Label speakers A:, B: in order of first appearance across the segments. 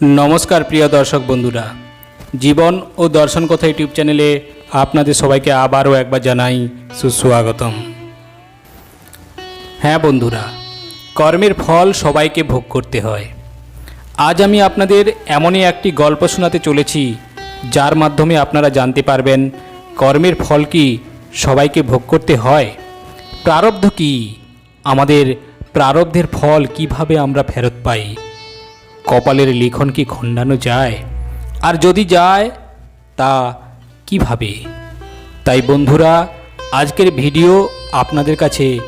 A: নমস্কার, প্রিয় দর্শক বন্ধুরা। জীবন ও দর্শন কথা ইউটিউব চ্যানেলে আপনাদের সবাইকে আবারও একবার জানাই সুস্বাগতম। হ্যাঁ বন্ধুরা, কর্মের ফল সবাইকে ভোগ করতে হয়। আজ আমি আপনাদের এমনই একটি গল্প শোনাতে চলেছি, যার মাধ্যমে আপনারা জানতে পারবেন কর্মের ফল কি সবাইকে ভোগ করতে হয়। প্রারব্ধ কি? আমাদের প্রারব্ধের ফল কীভাবে আমরা ফেরত পাই? কপালের লিখন কি খণ্ডানো যায়? আর যদি যায়, তা কীভাবে? তাই বন্ধুরা, আজকের ভিডিও আপনাদের কাছে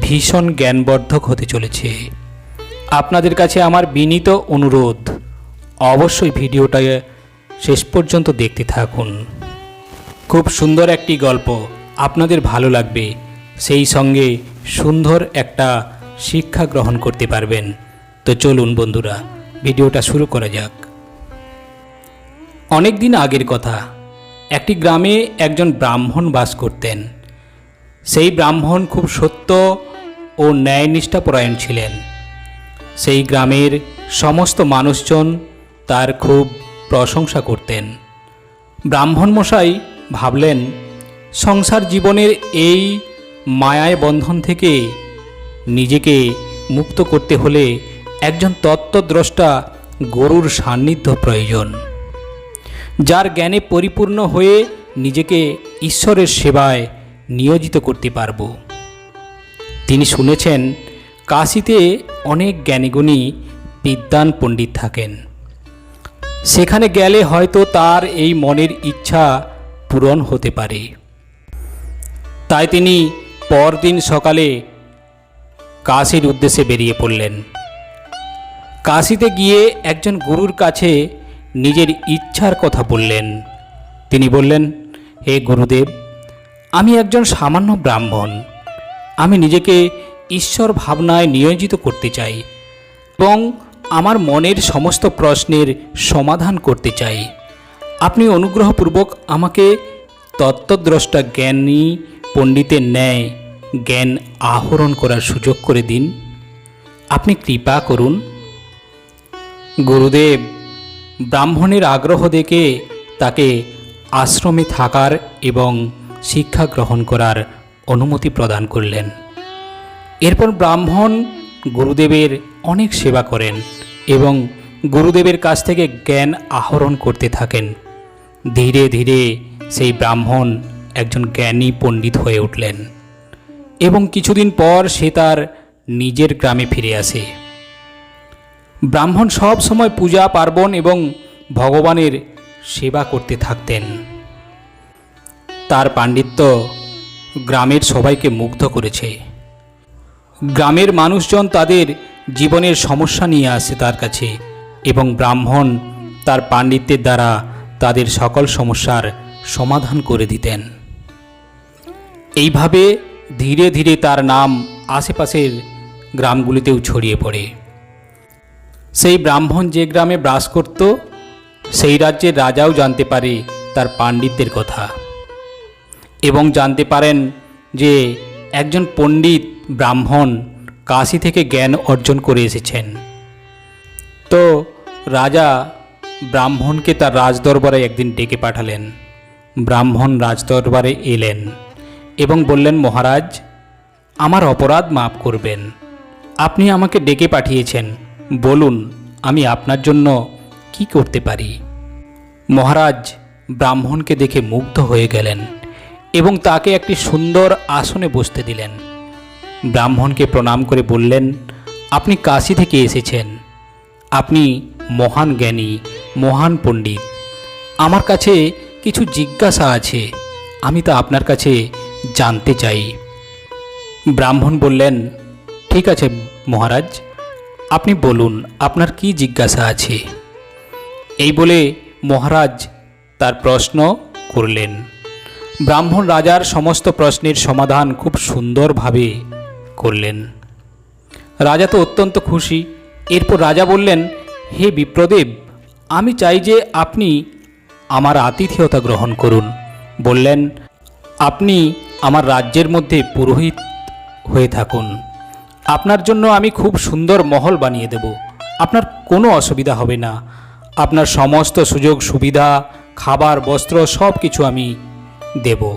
A: ভীষণ জ্ঞানবর্ধক হতে চলেছে। আপনাদের কাছে আমার বিনীত অনুরোধ, অবশ্যই ভিডিওটা শেষ পর্যন্ত দেখতে থাকুন। খুব সুন্দর একটি গল্প আপনাদের ভালো লাগবে, সেই সঙ্গে সুন্দর একটা শিক্ষা গ্রহণ করতে পারবেন। তো চলুন বন্ধুরা ভিডিওটা শুরু করা যাক। অনেক দিন আগের কথা, একটি গ্রামে একজন ব্রাহ্মণ বাস করতেন। সেই ব্রাহ্মণ খুব সত্য ও ন্যায়নিষ্ঠাপরায়ণ ছিলেন। সেই গ্রামের সমস্ত মানুষজন তার খুব প্রশংসা করতেন। ব্রাহ্মণ মশাই ভাবলেন, সংসার জীবনের এই মায়ায় বন্ধন থেকে নিজেকে মুক্ত করতে হলে একজন তত্ত্বদ্রষ্টা গরুর সান্নিধ্য প্রয়োজন, যার জ্ঞানে পরিপূর্ণ হয়ে নিজেকে ঈশ্বরের সেবায় নিয়োজিত করতে পারব। তিনি শুনেছেন, কাশিতে অনেক জ্ঞানীগুণী বিদ্যান পণ্ডিত থাকেন। সেখানে গেলে হয়তো তার এই মনের ইচ্ছা পূরণ হতে পারে। তাই তিনি পরদিন সকালে কাশির উদ্দেশ্যে বেরিয়ে পড়লেন। কাশিতে গিয়ে একজন গুরুর কাছে নিজের ইচ্ছার কথা বললেন। তিনি বললেন, হে গুরুদেব, আমি একজন সামান্য ব্রাহ্মণ। আমি নিজেকে ঈশ্বর ভাবনায় নিয়োজিত করতে চাই এবং আমার মনের সমস্ত প্রশ্নের সমাধান করতে চাই। আপনি অনুগ্রহপূর্বক আমাকে তত্ত্বদ্রষ্টা জ্ঞানী পণ্ডিতের ন্যায় জ্ঞান আহরণ করার সুযোগ করে দিন। আপনি কৃপা করুন গুরুদেব, ব্রাহ্মণের আগ্রহ দেখে তাকে আশ্রমে থাকার এবং শিক্ষা গ্রহণ করার অনুমতি প্রদান করলেন। এরপর ব্রাহ্মণ গুরুদেবের অনেক সেবা করেন এবং গুরুদেবের কাছ থেকে জ্ঞান আহরণ করতে থাকেন। ধীরে ধীরে সেই ব্রাহ্মণ একজন জ্ঞানী পণ্ডিত হয়ে উঠলেন এবং কিছুদিন পর সে তার নিজের গ্রামে ফিরে আসে। ব্রাহ্মণ সব সময় পূজা, পার্বণ এবং ভগবানের সেবা করতে থাকতেন। তার পাণ্ডিত্য গ্রামের সবাইকে মুগ্ধ করেছে। গ্রামের মানুষজন তাদের জীবনের সমস্যা নিয়ে আসে তার কাছে এবং ব্রাহ্মণ তার পাণ্ডিত্যের দ্বারা তাদের সকল সমস্যার সমাধান করে দিতেন। এইভাবে ধীরে ধীরে তার নাম আশেপাশের গ্রামগুলিতেও ছড়িয়ে পড়ে। সেই ব্রাহ্মণ যে গ্রামে ব্রাস করত, সেই রাজ্যের রাজাও জানতে পারে তার পাণ্ডিত্যের কথা। এবং জানতে পারেন যে একজন পণ্ডিত ব্রাহ্মণ কাশী থেকে জ্ঞান অর্জন করে এসেছেন। তো রাজা ব্রাহ্মণকে তার রাজদরবারে একদিন ডেকে পাঠালেন। ব্রাহ্মণ রাজদরবারে এলেন এবং বললেন, মহারাজ, আমার অপরাধ মাফ করবেন। আপনি আমাকে ডেকে পাঠিয়েছেন। বলুন, আমি আপনার জন্য কি করতে পারি? মহারাজ ব্রাহ্মণকে দেখে মুগ্ধ হয়ে গেলেন এবং তাকে একটি সুন্দর আসনে বসতে দিলেন। ব্রাহ্মণকে প্রণাম করে বললেন, আপনি কাশি থেকে এসেছেন। আপনি মহান জ্ঞানী, মহান পণ্ডিত। আমার কাছে কিছু জিজ্ঞাসা আছে, আমি তা আপনার কাছে জানতে চাই। ব্রাহ্মণ বললেন, ঠিক আছে মহারাজ। আপনি বলুন, আপনার কি জিজ্ঞাসা আছে? এই বলে মহারাজ তার প্রশ্ন করলেন। ব্রাহ্মণ রাজার সমস্ত প্রশ্নের সমাধান খুব সুন্দরভাবে করলেন। রাজা তো অত্যন্ত খুশি। এরপর রাজা বললেন, হে বিপ্রদেব, আমি চাই যে আপনি আমার আতিথেয়তা গ্রহণ করুন। বললেন, আপনি আমার রাজ্যের মধ্যে পুরোহিত হয়ে থাকুন। আপনার জন্য আমি খুব সুন্দর মহল বানিয়ে দেব। আপনার কোনো অসুবিধা হবে না। আপনার সমস্ত সুযোগ সুবিধা, খাবার, বস্ত্র সব কিছু আমি দেব।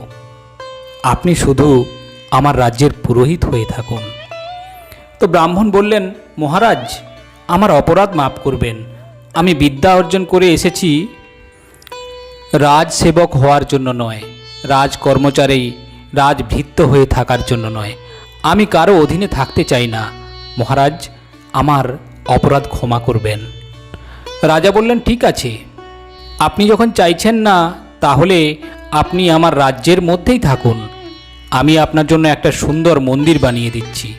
A: আপনি শুধু আমার রাজ্যের পুরোহিত হয়ে থাকুন। তো ব্রাহ্মণ বললেন, মহারাজ, আমার অপরাধ মাফ করবেন। আমি বিদ্যা অর্জন করে এসেছি রাজসেবক হওয়ার জন্য নয়। রাজ কর্মচারী রাজভৃত্য হয়ে থাকার জন্য নয়। আমি কারও অধীনে থাকতে চাই না। মহারাজ, আমার অপরাধ ক্ষমা করবেন। রাজা বললেন, ঠিক আছে। আপনি যখন চাইছেন না, তাহলে আপনি আমার রাজ্যের মধ্যেই থাকুন। আমি আপনার জন্য একটা সুন্দর মন্দির বানিয়ে দিচ্ছি।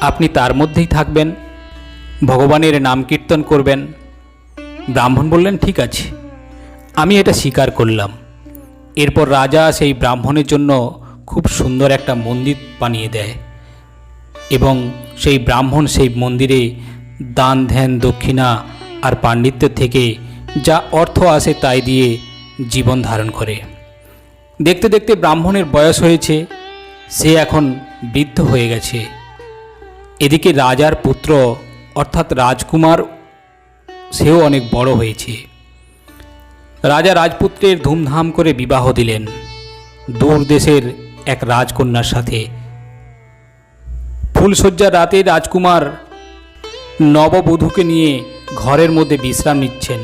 A: আপনি তার মধ্যেই থাকবেন। ভগবানের নাম কীর্তন করবেন। ব্রাহ্মণ বললেন, ঠিক আছে। আমি এটা স্বীকার করলাম। এরপর রাজা সেই ব্রাহ্মণের জন্য খুব সুন্দর একটা মন্দির বানিয়ে দেয়। এবং সেই ব্রাহ্মণ সেই মন্দিরে দান, ধ্যান, দক্ষিণা আর পাণ্ডিত্য থেকে যা অর্থ আসে তাই দিয়ে জীবন ধারণ করে। দেখতে দেখতে ব্রাহ্মণের বয়স হয়েছে, সে এখন বৃদ্ধ হয়ে গেছে। এদিকে রাজার পুত্র অর্থাৎ রাজকুমার, সেও অনেক বড় হয়েছে। রাজা রাজপুত্রের ধুমধাম করে বিবাহ দিলেন। দূর দেশের এক রাজকন্যার সাথে ফুলশয্যার রাতে রাজকুমার নববধূকে নিয়ে ঘরের মধ্যে বিশ্রাম নিচ্ছেন।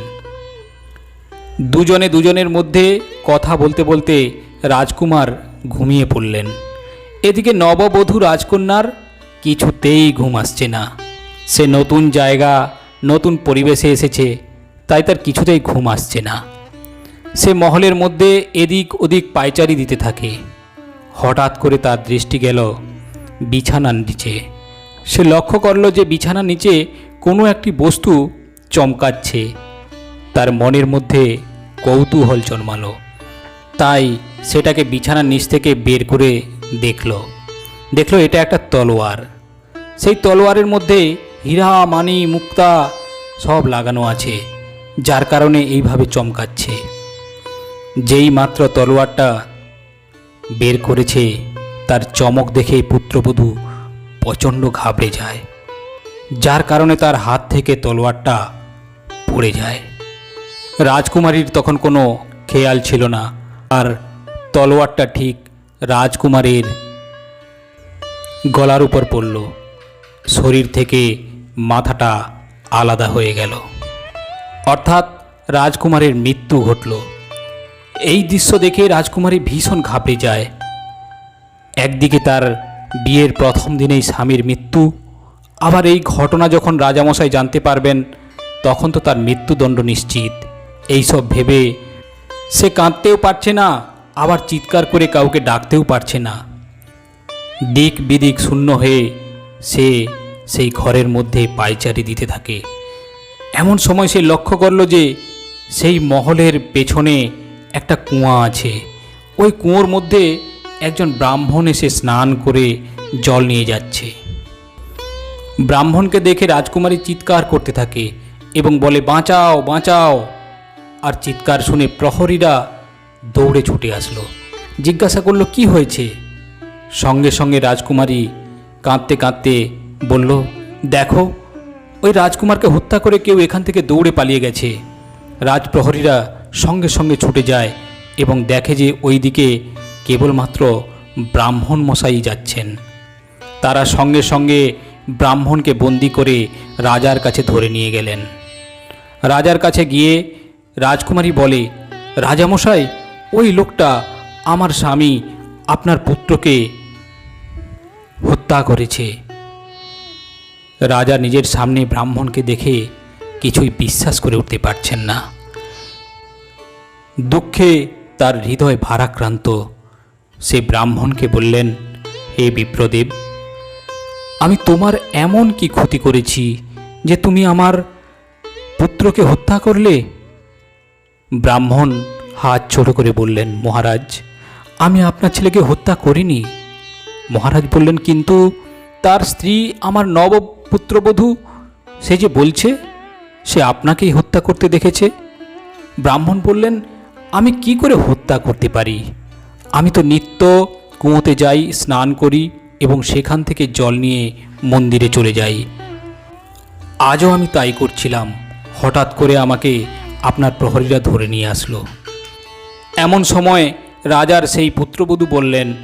A: দুজনে দুজনের মধ্যে কথা বলতে বলতে রাজকুমার ঘুমিয়ে পড়লেন। এদিকে নববধূ রাজকন্যার কিছুতেই ঘুম আসছে না। সে নতুন জায়গা, নতুন পরিবেশে এসেছে, তাই তার কিছুতেই ঘুম আসছে না। সে মহলের মধ্যে এদিক ওদিক পায়চারি দিতে থাকে। হঠাৎ করে তার দৃষ্টি গেল বিছানার নিচে। সে লক্ষ্য করল যে বিছানার নিচে কোনো একটি বস্তু চমকাচ্ছে। তার মনের মধ্যে কৌতূহল জন্মালো। তাই সেটাকে বিছানার নিচ থেকে বের করে দেখল। দেখল এটা একটা তলোয়ার। সেই তলোয়ারের মধ্যে হীরা, মানি, মুক্তা সব লাগানো আছে, যার কারণে এইভাবে চমকাচ্ছে। যেই মাত্র তলোয়ারটা বের করেছে তার চমক দেখে পুত্রবধূ প্রচণ্ড ঘাবড়ে যায়। যার কারণে তার হাত থেকে তলোয়ারটা পড়ে যায়। রাজকুমারীর তখন কোনো খেয়াল ছিল না। আর তলোয়ারটা ঠিক রাজকুমারীর গলার উপর পড়ল। শরীর থেকে মাথাটা আলাদা হয়ে গেল। অর্থাৎ রাজকুমারের মৃত্যু ঘটল। এই দৃশ্য দেখে রাজকুমারী ভীষণ ঘাবড়ে যায়। একদিকে তার বিয়ের প্রথম দিনেই স্বামীর মৃত্যু, আবার এই ঘটনা যখন রাজামশাই জানতে পারবেন, তখন তো তার মৃত্যুদণ্ড নিশ্চিত। এইসব ভেবে সে কাঁদতেও পারছে না, আবার চিৎকার করে কাউকে ডাকতেও পারছে না। দিক বিদিক শূন্য হয়ে সে সেই ঘরের মধ্যে পায়চারি দিতে থাকে। এমন সময় সে লক্ষ্য করল যে সেই মহলের পেছনে একটা কুয়া আছে। ওই কুয়োর মধ্যে একজন ব্রাহ্মণ এসে স্নান করে জল নিয়ে যাচ্ছে। ব্রাহ্মণকে দেখে রাজকুমারী চিৎকার করতে থাকে এবং বলে, বাঁচাও বাঁচাও। আর চিৎকার শুনে প্রহরীরা দৌড়ে ছুটে আসলো। জিজ্ঞাসা করল, কি হয়েছে? সঙ্গে সঙ্গে রাজকুমারী কাঁদতে কাঁদতে বলল, দেখো, ওই রাজকুমারকে হত্যা করে কেউ এখান থেকে দৌড়ে পালিয়ে গেছে। রাজপ্রহরীরা সঙ্গে সঙ্গে ছুটে যায় এবং দেখে যে ওইদিকে কেবলমাত্র ব্রাহ্মণ মশাই যাচ্ছেন। তারা সঙ্গে সঙ্গে ব্রাহ্মণকে বন্দি করে রাজার কাছে ধরে নিয়ে গেলেন। রাজার কাছে গিয়ে রাজকুমারী বলে রাজামশাই ওই লোকটা আমার স্বামী, আপনার পুত্রকে হত্যা করেছে। রাজা নিজের সামনে ব্রাহ্মণকে দেখে কিছুই বিশ্বাস করে উঠতে পারছেন না। দুঃখে তার হৃদয় ভারাক্রান্ত। সে ব্রাহ্মণকে বললেন, হে বিপ্রদেব, আমি তোমার এমন কি ক্ষতি করেছি যে তুমি আমার পুত্রকে হত্যা করলে? ব্রাহ্মণ হাত ছোট করে বললেন, মহারাজ, আমি আপনার ছেলেকে হত্যা করিনি। মহারাজ বললেন, কিন্তু তার স্ত্রী আমার নবপুত্রবধূ, সে যে বলছে, সে আপনাকেই হত্যা করতে দেখেছে? ব্রাহ্মণ বললেন, আমি কি করে হত্যা করতে পারি? আমি তো নিত্য কুঁয়োতে যাই, স্নান করি এবং সেখান থেকে জল নিয়ে মন্দিরে চলে যাই। আজও আমি তাই করছিলাম। হঠাৎ করে আমাকে আপনার প্রহরীরা ধরে নিয়ে আসলো। এমন সময় রাজার সেই পুত্রবধূ বললেন,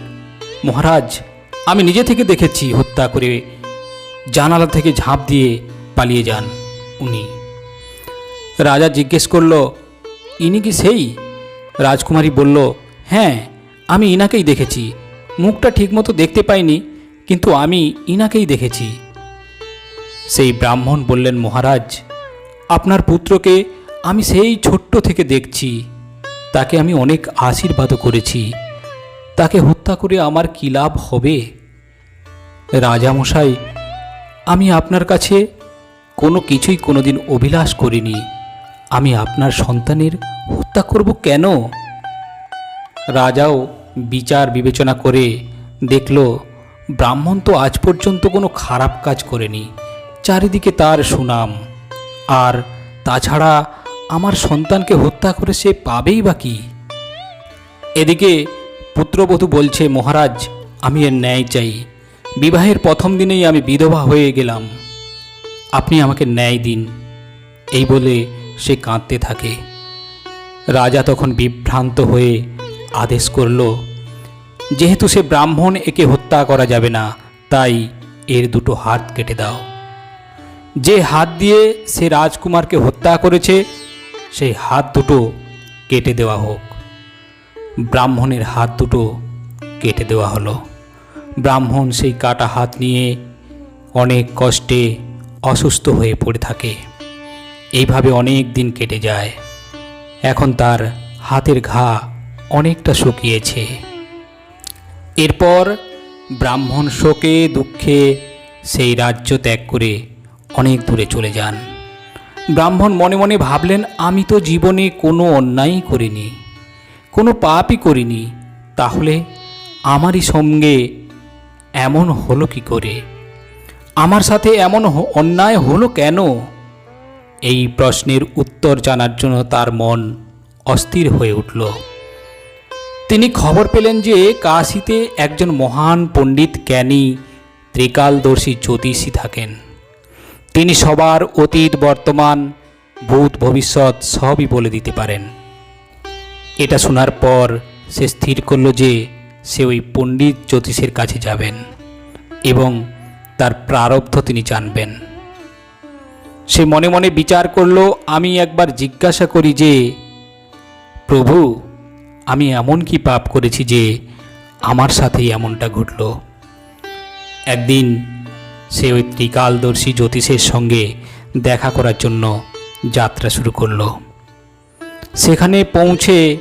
A: মহারাজ, আমি নিজে থেকে দেখেছি হত্যা করে জানালা থেকে ঝাঁপ দিয়ে পালিয়ে যান উনি। রাজা জিজ্ঞেস করল, ইনি কি সেই? রাজকুমারী বলল হ্যাঁ আমি ইনাকেই দেখেছি। মুখটা ঠিকমতো দেখতে পাইনি, কিন্তু আমি ইনাকেই দেখেছি। সেই ব্রাহ্মণ বললেন, মহারাজ, আপনার পুত্রকে আমি সেই ছোট্ট থেকে দেখছি। তাকে আমি অনেক আশীর্বাদও করেছি। তাকে হত্যা করে আমার কী লাভ হবে? রাজামশাই, আমি আপনার কাছে কোনো কিছুই কোনোদিন অভিলাষ করিনি। আমি আপনার সন্তানের হত্যা করব কেন? রাজাও বিচার বিবেচনা করে দেখল ব্রাহ্মণ তো আজ পর্যন্ত কোনো খারাপ কাজ করেনি, চারিদিকে তার সুনাম। আর তাছাড়া আমার সন্তানকে হত্যা করে সে পাবেই বা কি? এদিকে পুত্রবধূ বলছে, মহারাজ, আমি এর ন্যায় চাই। বিবাহের প্রথম দিনেই আমি বিধবা হয়ে গেলাম। আপনি আমাকে ন্যায় দিন। এই বলে সে কাঁদতে থাকে। রাজা তখন বিভ্রান্ত হয়ে আদেশ করল যেহেতু সে ব্রাহ্মণ, একে হত্যা করা যাবে না। তাই এর দুটো হাত কেটে দাও। যে হাত দিয়ে সে রাজকুমারকে হত্যা করেছে, সেই হাত দুটো কেটে দেওয়া হোক। ব্রাহ্মণের হাত দুটো কেটে দেওয়া হলো। ব্রাহ্মণ সেই কাটা হাত নিয়ে অনেক কষ্টে অসুস্থ হয়ে পড়ে থাকে। এইভাবে অনেক দিন কেটে যায়। এখন তার হাতের ঘা অনেকটা শুকিয়েছে। এরপর ব্রাহ্মণ শোকে, দুঃখে সেই রাজ্য ত্যাগ করে অনেক দূরে চলে যান। ব্রাহ্মণ মনে মনে ভাবলেন, আমি তো জীবনে কোনো অন্যায়ই করিনি, কোনো পাপই করিনি, তাহলে আমারই সঙ্গে এমন হলো কি করে? আমার সাথে এমন অন্যায় হলো কেন? এই প্রশ্নের উত্তর জানার জন্য তার মন অস্থির হয়ে উঠল। তিনি খবর পেলেন যে কাশীতে একজন মহান পণ্ডিত জ্ঞানী ত্রিকালদর্শী জ্যোতিষী থাকেন। তিনি সবার অতীত, বর্তমান, ভূত, ভবিষ্যৎ সবই বলে দিতে পারেন। এটা শোনার পর সে স্থির করল যে সে ওই পণ্ডিত জ্যোতিষের কাছে যাবেন এবং তার প্রারব্ধ তিনি জানবেন। সে মনে মনে বিচার করল, আমি একবার জিজ্ঞাসা করি যে, প্রভু আমি এমন কি পাপ করেছি যে আমার সাথেই এমনটা ঘটল। একদিন সে ওই ত্রিকালদর্শী জ্যোতিষের সঙ্গে দেখা করার জন্য যাত্রা শুরু করল। সেখানে পৌঁছে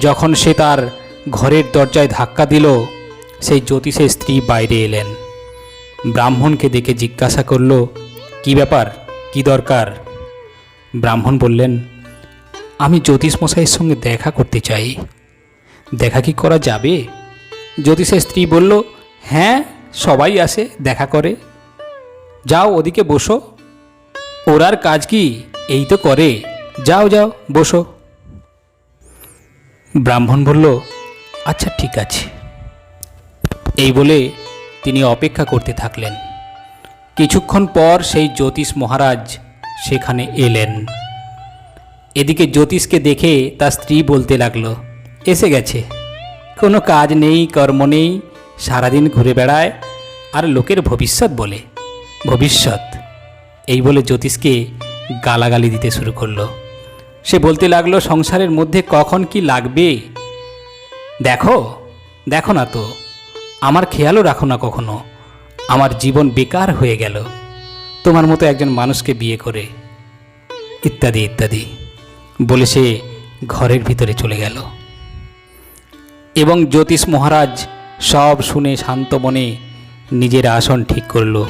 A: যখন সে তার ঘরের দরজায় ধাক্কা দিল, সেই জ্যোতিষের স্ত্রী বাইরে এলেন। ব্রাহ্মণকে দেখে জিজ্ঞাসা করল, কি ব্যাপার? কি দরকার? ব্রাহ্মণ বললেন আমি জ্যোতিষ মশাইয়ের সঙ্গে দেখা করতে চাই। দেখা কি করা যাবে? জ্যোতিষের স্ত্রী বলল হ্যাঁ সবাই আসে, দেখা করে। যাও ওদিকে বসো। ওরার কাজ কি? এই তো করে। যাও যাও, বসো। ব্রাহ্মণ বলল আচ্ছা ঠিক আছে। এই বলে তিনি অপেক্ষা করতে থাকলেন। কিছুক্ষণ পর সেই জ্যোতিষ মহারাজ সেখানে এলেন। এদিকে জ্যোতিষকে দেখে তার স্ত্রী বলতে লাগল, এসে গেছে। কোনো কাজ নেই, কর্ম নেই, সারাদিন ঘুরে বেড়ায়, আর লোকের ভবিষ্যৎ বলে। ভবিষ্যৎ। এই বলে জ্যোতিষকে গালাগালি দিতে শুরু করল। সে বলতে লাগল, সংসারের মধ্যে কখন কি লাগবে? দেখো দেখো না তো, আমার খেয়ালও রাখো না কখনো। আমার জীবন বেকার হয়ে গেল। তোমার মতো একজন মানুষকে বিয়ে করে। ইত্যাদি ইত্যাদি। বলে সে ঘরের ভিতরে চলে গেল। এবং জ্যোতিষ মহারাজ সব শুনে শান্ত মনে নিজের আসন ঠিক করল।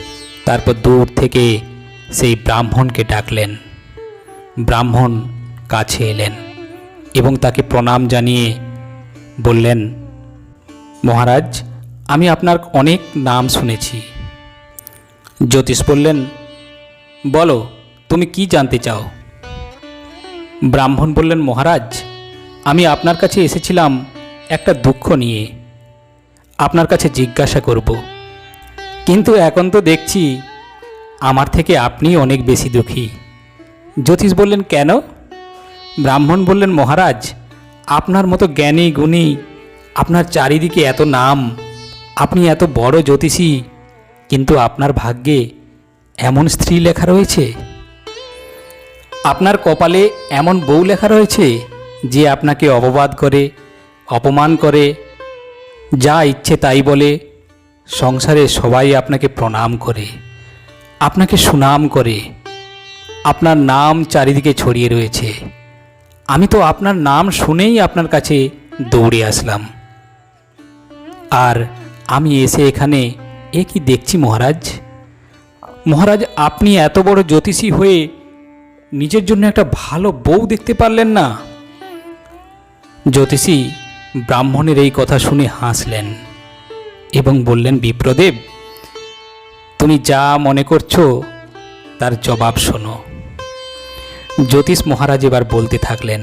A: তারপর দূর থেকে সেই ব্রাহ্মণকে ডাকলেন। ব্রাহ্মণ কাছে এলেন এবং তাকে প্রণাম জানিয়ে বললেন, মহারাজ, আমি আপনার অনেক নাম শুনেছি। জ্যোতিষ বললেন, বলো, তুমি কি জানতে চাও? ব্রাহ্মণ বললেন, মহারাজ, আমি আপনার কাছে এসেছিলাম একটা দুঃখ নিয়ে। আপনার কাছে জিজ্ঞাসা করব। কিন্তু এখন তো দেখছি আমার থেকে আপনি অনেক বেশি দুঃখী। জ্যোতিষ বললেন, কেন? ব্রাহ্মণ বললেন, মহারাজ, আপনার মতো জ্ঞানী গুণী, আপনার চারিদিকে এত নাম, আপনি এত বড় জ্যোতিষী, কিন্তু আপনার ভাগ্যে এমন স্ত্রী লেখা রয়েছে? আপনার কপালে এমন বউ লেখা রয়েছে যে আপনাকে অপবাদ করে, অপমান করে, যা ইচ্ছে তাই বলে, সংসারে সবাই আপনাকে প্রণাম করে, আপনাকে সুনাম করে, আপনার নাম চারিদিকে ছড়িয়ে রয়েছে। আমি তো আপনার নাম শুনেই আপনার কাছে দৌড়ে আসলাম। আর আমি এসে এখানে এ কি দেখছি মহারাজ? মহারাজ, আপনি এত বড় জ্যোতিষী হয়ে নিজের জন্য একটা ভালো বউ দেখতে পারলেন না? জ্যোতিষী ব্রাহ্মণের এই কথা শুনে হাসলেন এবং বললেন, বিপ্রদেব, তুমি যা মনে করছ তার জবাব শোনো। জ্যোতিষ মহারাজ এবার বলতে থাকলেন,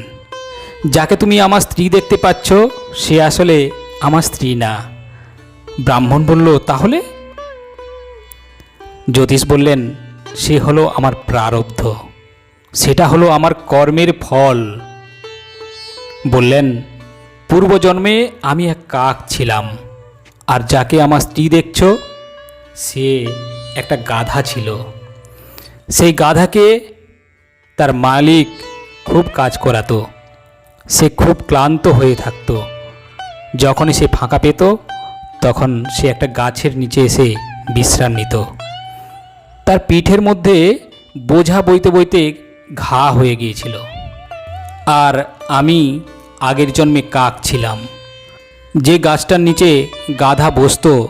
A: যাকে তুমি আমার স্ত্রী দেখতে পাচ্ছ, সে আসলে আমার স্ত্রী না। ব্রাহ্মণ বলল, তাহলে? জ্যোতিষ বললেন, সে হলো আমার প্রারব্ধ। সেটা হলো আমার কর্মের ফল। বললেন, পূর্বজন্মে আমি এক কাক ছিলাম, আর যাকে আমার স্ত্রী দেখছ, সে একটা গাধা ছিল। সেই গাধাকে তার মালিক খুব কাজ করাতো। সে খুব ক্লান্ত হয়ে থাকতো। যখনই সে ফাঁকা পেত, তখন সে একটা গাছের নিচে এসে বিশ্রাম নিত। তার পিঠের মধ্যে বোঝা বইতে বইতে ঘা হয়ে গিয়েছিল। আর আমি আগের জন্মে কাক ছিলাম। যে গাছটার নিচে গাধা বসতো,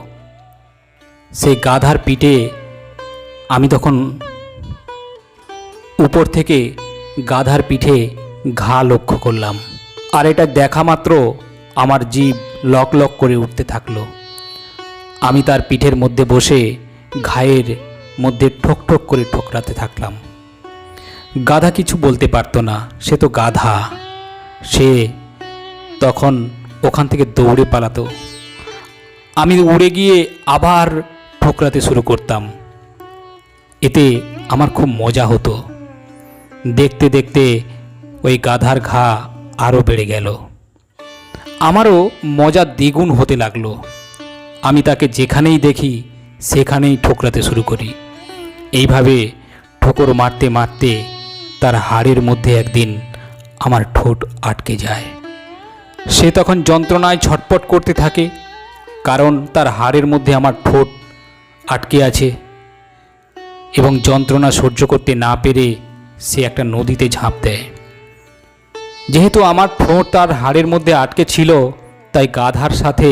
A: সেই গাধার পিঠে আমি তখন উপর থেকে গাধার পিঠে ঘা লক্ষ্য করলাম। আর এটা দেখা মাত্র আমার জীব লক লক করে উঠতে থাকল। আমি তার পিঠের মধ্যে বসে ঘায়ের মধ্যে ঠোক ঠোক করে ঠোকরাতে থাকলাম। গাধা কিছু বলতে পারতো না। সে তো গাধা। সে তখন ওখান থেকে দৌড়ে পালাতো। আমি উড়ে গিয়ে আবার ঠোকরাতে শুরু করতাম। এতে আমার খুব মজা হতো। দেখতে দেখতে ওই গাধার ঘা আরও বেড়ে গেল। আমারও মজা দ্বিগুণ হতে লাগল। আমি তাকে যেখানেই দেখি, সেখানেই ঠোকরাতে শুরু করি। এইভাবে ঠোকর মারতে মারতে তার হাড়ের মধ্যে একদিন আমার ঠোঁট আটকে যায়। সে তখন যন্ত্রণায় ছটপট করতে থাকে, কারণ তার হাড়ের মধ্যে আমার ঠোঁট আটকে আছে এবং যন্ত্রণা সহ্য করতে না পেরে সে একটা নদীতে ঝাঁপ দেয়। যেহেতু আমার ঠোঁট তার হাড়ের মধ্যে আটকে ছিল, তাই গাধার সাথে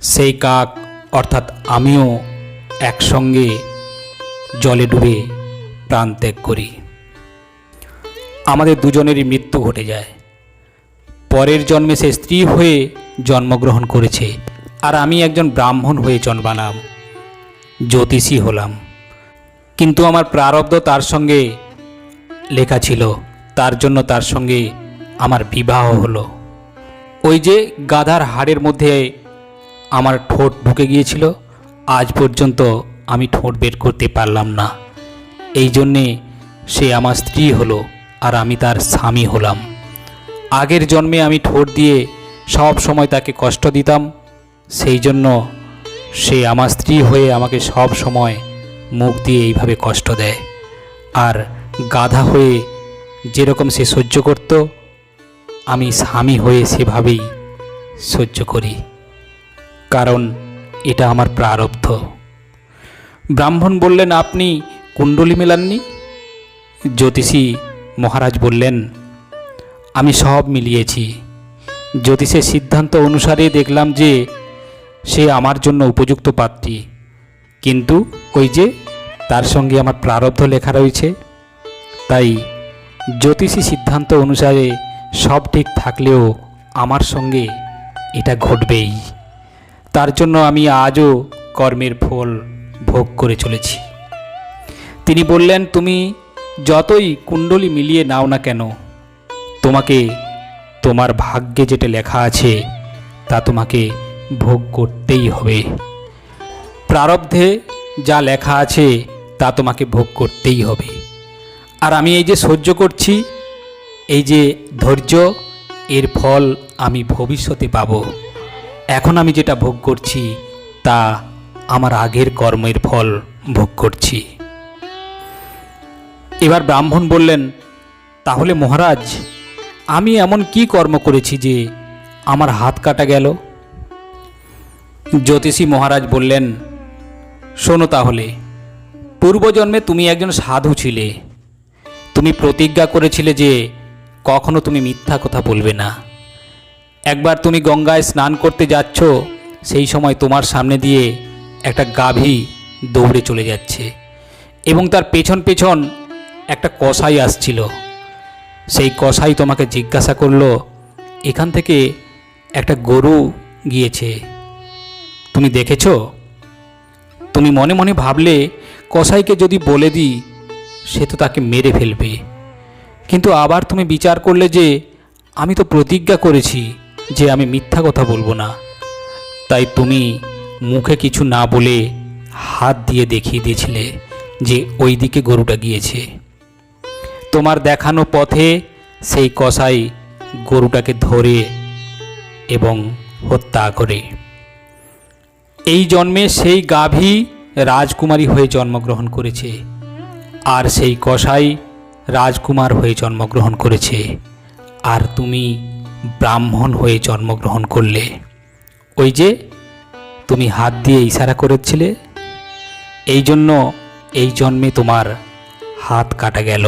A: সেই কাক, অর্থাৎ আমিও একসঙ্গে জলে ডুবে প্রাণ ত্যাগ করি। আমাদের দুজনেরই মৃত্যু ঘটে যায়। পরের জন্মে সে স্ত্রী হয়ে জন্মগ্রহণ করেছে আর আমি একজন ব্রাহ্মণ হয়ে জন্মালাম, জ্যোতিষী হলাম। কিন্তু আমার প্রারব্ধ তার সঙ্গে লেখা ছিল, তার জন্য তার সঙ্গে আমার বিবাহ হলো। ওই যে গাধার হাড়ের মধ্যে আমার ঠোঁট ঢুকে গিয়েছিল, আজ পর্যন্ত আমি ঠোঁট বের করতে পারলাম না। এই জন্যে সে আমার স্ত্রী হলো। আর আমি তার স্বামী হলাম। আগের জন্মে আমি ঠোঁট দিয়ে সব সময় তাকে কষ্ট দিতাম, সেই জন্য সে আমার স্ত্রী হয়ে আমাকে সব সময় মুখ দিয়ে এইভাবে কষ্ট দেয়। আর গাধা হয়ে যেরকম সে সহ্য করত, আমি স্বামী হয়ে সেভাবেই সহ্য করি। কারণ এটা আমার প্রারব্ধ। ব্রাহ্মণ বললেন, আপনি কুণ্ডলী মেলাননি? জ্যোতিষী মহারাজ বললেন, আমি সব মিলিয়েছি। জ্যোতিষের সিদ্ধান্ত অনুসারে দেখলাম যে সে আমার জন্য উপযুক্ত পাত্রী কিন্তু ওই যে তার সঙ্গে আমার প্রারব্ধ লেখা রয়েছে। তাই জ্যোতিষী সিদ্ধান্ত অনুসারে সব ঠিক থাকলেও আমার সঙ্গে এটা ঘটবেই। তার জন্য আমি আজও কর্মের ফল ভোগ করে চলেছি। তিনি বললেন, তুমি যতই কুণ্ডলী মিলিয়ে নাও না কেন, তোমাকে তোমার ভাগ্যে যেটা লেখা আছে, তা তোমাকে ভোগ করতেই হবে। প্রারব্ধে যা লেখা আছে, তা তোমাকে ভোগ করতেই হবে। আর আমি এই যে সহ্য করছি, এই যে ধৈর্য, এর ফল আমি ভবিষ্যতে পাব। এখন আমি যেটা ভোগ করছি, তা আমার আগের কর্মের ফল ভোগ করছি। এবার ব্রাহ্মণ বললেন, তাহলে মহারাজ, আমি এমন কি কর্ম করেছি যে আমার হাত কাটা গেল? জ্যোতিষী মহারাজ বললেন, শোনো তাহলে, পূর্বজন্মে তুমি একজন সাধু ছিলে। তুমি প্রতিজ্ঞা করেছিলে যে কখনো তুমি মিথ্যা কথা বলবে না। একবার তুমি গঙ্গায় স্নান করতে যাচ্ছ, সেই সময় তোমার সামনে দিয়ে একটা গাভী দৌড়ে চলে যাচ্ছে এবং তার পেছন পেছন একটা কসাই আসছিল। সেই কসাই তোমাকে জিজ্ঞাসা করল, এখান থেকে একটা গরু গিয়েছে। তুমি দেখেছ? তুমি মনে মনে ভাবলে, কসাইকে যদি বলে দিই, সে তো তাকে মেরে ফেলবে। কিন্তু আবার তুমি বিচার করলে যে, আমি তো প্রতিজ্ঞা করেছি যে আমি মিথ্যা কথা বলব না। তাই তুমি মুখে কিছু না বলে হাত দিয়ে দেখিয়ে দিয়েছিলে যে ওই দিকে গরুটা গিয়েছে। তোমার দেখানো পথে সেই কসাই গরুটাকে ধরে এবং হত্যা করে। এই জন্মে সেই গাভী রাজকুমারী হয়ে জন্মগ্রহণ করেছে আর সেই কসাই রাজকুমার হয়ে জন্মগ্রহণ করেছে। আর তুমি ব্রাহ্মণ হয়ে জন্মগ্রহণ করলে। ওই যে তুমি হাত দিয়ে ইশারা করেছিলে, এই জন্য এই জন্মে তোমার হাত কাটা গেল।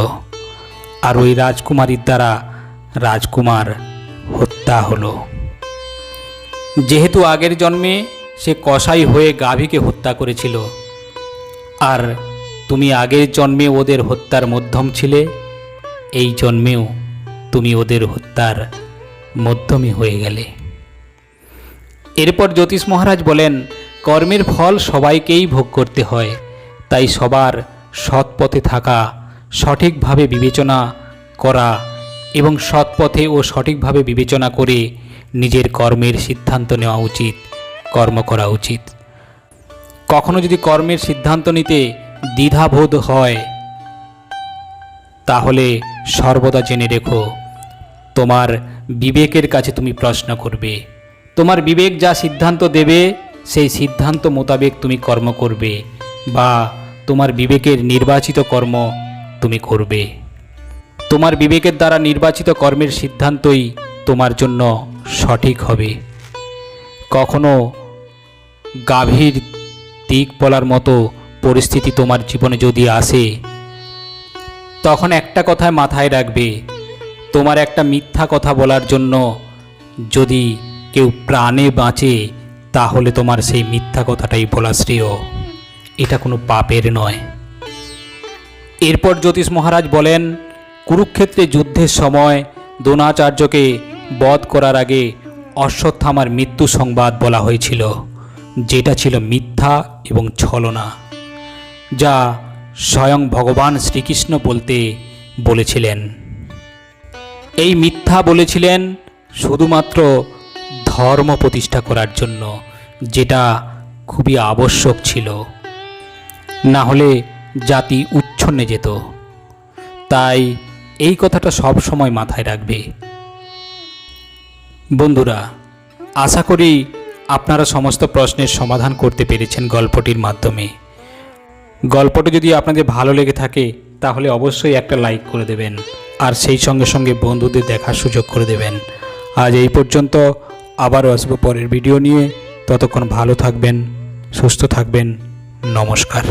A: আর ওই রাজকুমারীর দ্বারা রাজকুমার হত্যা হলো। যেহেতু আগের জন্মে সে কসাই হয়ে গাভীকে হত্যা করেছিল, আর তুমি আগের জন্মে ওদের হত্যার মধ্যম ছিলে, এই জন্মেও তুমি ওদের হত্যার মধ্যমী হয়ে গেলে। এরপর জ্যোতিষ মহারাজ বলেন, কর্মের ফল সবাইকেই ভোগ করতে হয়, তাই সবার সৎ পথে থাকা সঠিকভাবে বিবেচনা করা এবং সৎ পথে ও সঠিকভাবে বিবেচনা করে নিজের কর্মের সিদ্ধান্ত নেওয়া উচিত, কর্ম করা উচিত। কখনো যদি কর্মের সিদ্ধান্ত নিতে দ্বিধাবোধ হয়, তাহলে সর্বদা জেনে রেখো, তোমার বিবেকের কাছে তুমি প্রশ্ন করবে। তোমার বিবেক যা সিদ্ধান্ত দেবে, সেই সিদ্ধান্ত মোতাবেক তুমি কর্ম করবে বা তোমার বিবেকের নির্বাচিত কর্ম তুমি করবে। তোমার বিবেকের দ্বারা নির্বাচিত কর্মের সিদ্ধান্তই তোমার জন্য সঠিক হবে। কখনো গাভীর দিক বলার মতো পরিস্থিতি তোমার জীবনে যদি আসে, তখন একটা কথায় মাথায় রাখবে, তোমার একটা মিথ্যা কথা বলার জন্য যদি কেউ প্রাণে বাঁচে, তাহলে তোমার সেই মিথ্যা কথাটাই বলা শ্রেয়। এটা কোনো পাপের নয়। এরপর জ্যোতিষ মহারাজ বলেন, কুরুক্ষেত্রে যুদ্ধের সময় দ্রোণাচার্যকে বধ করার আগে অশ্বত্থামার মৃত্যু সংবাদ বলা হয়েছিল, যেটা ছিল মিথ্যা এবং ছলনা, যা স্বয়ং ভগবান শ্রীকৃষ্ণ বলতে বলেছিলেন। এই মিথ্যা বলেছিলেন শুধুমাত্র ধর্ম প্রতিষ্ঠা করার জন্য, যেটা খুবই আবশ্যক ছিল। না হলে জাতি উচ্ছন্নে যেত। তাই এই কথাটা সব সময় মাথায় রাখবে। বন্ধুরা, আশা করি আপনারা সমস্ত প্রশ্নের সমাধান করতে পেরেছেন গল্পটির মাধ্যমে। গল্পটি যদি আপনাদের ভালো লেগে থাকে, তাহলে অবশ্যই একটা লাইক করে দেবেন, আর সেই সঙ্গে সঙ্গে বন্ধুদের দেখার সুযোগ করে দেবেন। আজ এই পর্যন্ত, আবারও আসব পরের ভিডিও নিয়ে। ততক্ষণ ভালো থাকবেন, সুস্থ থাকবেন, নমস্কার।